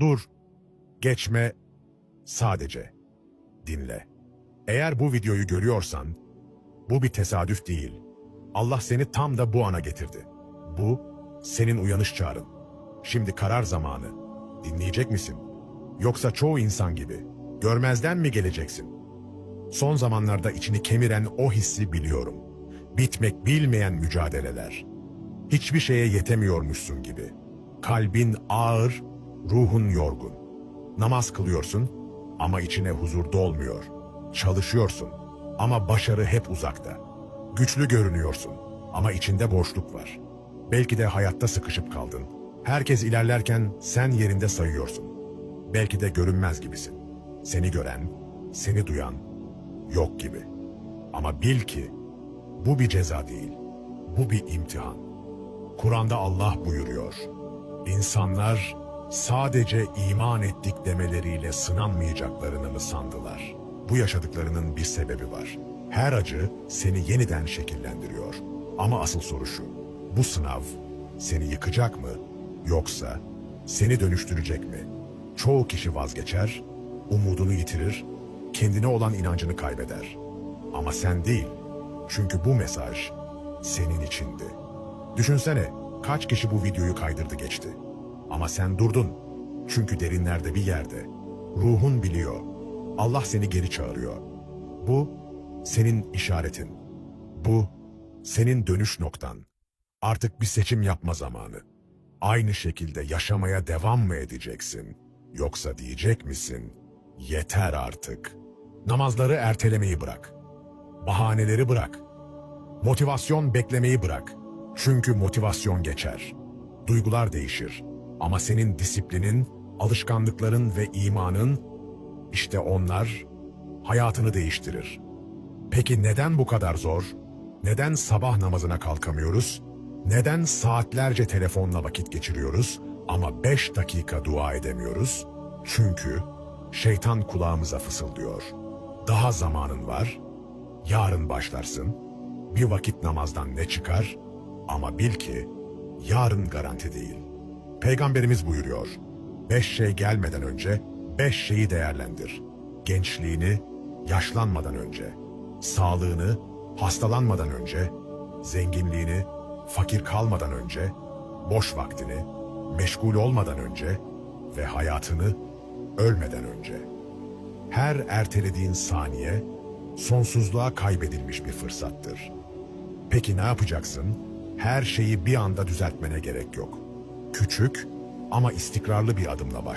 Dur, geçme, sadece dinle. Eğer bu videoyu görüyorsan, bu bir tesadüf değil. Allah seni tam da bu ana getirdi. Bu, senin uyanış çağrın. Şimdi karar zamanı. Dinleyecek misin? Yoksa çoğu insan gibi, görmezden mi geleceksin? Son zamanlarda içini kemiren o hissi biliyorum. Bitmek bilmeyen mücadeleler. Hiçbir şeye yetemiyormuşsun gibi. Kalbin ağır, ruhun yorgun. Namaz kılıyorsun ama içine huzur dolmuyor. Çalışıyorsun ama başarı hep uzakta. Güçlü görünüyorsun ama içinde boşluk var. Belki de hayatta sıkışıp kaldın. Herkes ilerlerken sen yerinde sayıyorsun. Belki de görünmez gibisin. Seni gören, seni duyan yok gibi. Ama bil ki bu bir ceza değil. Bu bir imtihan. Kur'an'da Allah buyuruyor. İnsanlar sadece iman ettik demeleriyle sınanmayacaklarını mı sandılar? Bu yaşadıklarının bir sebebi var. Her acı seni yeniden şekillendiriyor. Ama asıl soru şu. Bu sınav seni yıkacak mı yoksa seni dönüştürecek mi? Çoğu kişi vazgeçer, umudunu yitirir, kendine olan inancını kaybeder. Ama sen değil. Çünkü bu mesaj senin içindi. Düşünsene kaç kişi bu videoyu kaydırdı geçti. Ama sen durdun. Çünkü derinlerde bir yerde. Ruhun biliyor. Allah seni geri çağırıyor. Bu senin işaretin. Bu senin dönüş noktan. Artık bir seçim yapma zamanı. Aynı şekilde yaşamaya devam mı edeceksin? Yoksa diyecek misin? Yeter artık. Namazları ertelemeyi bırak. Bahaneleri bırak. Motivasyon beklemeyi bırak. Çünkü motivasyon geçer. Duygular değişir. Ama senin disiplinin, alışkanlıkların ve imanın işte onlar hayatını değiştirir. Peki neden bu kadar zor? Neden sabah namazına kalkamıyoruz? Neden saatlerce telefonla vakit geçiriyoruz ama beş dakika dua edemiyoruz? Çünkü şeytan kulağımıza fısıldıyor. Daha zamanın var, yarın başlarsın, bir vakit namazdan ne çıkar? Ama bil ki yarın garanti değil. Peygamberimiz buyuruyor, beş şey gelmeden önce beş şeyi değerlendir. Gençliğini yaşlanmadan önce, sağlığını hastalanmadan önce, zenginliğini fakir kalmadan önce, boş vaktini meşgul olmadan önce ve hayatını ölmeden önce. Her ertelediğin saniye sonsuzluğa kaybedilmiş bir fırsattır. Peki ne yapacaksın? Her şeyi bir anda düzeltmene gerek yok. Küçük ama istikrarlı bir adımla başla.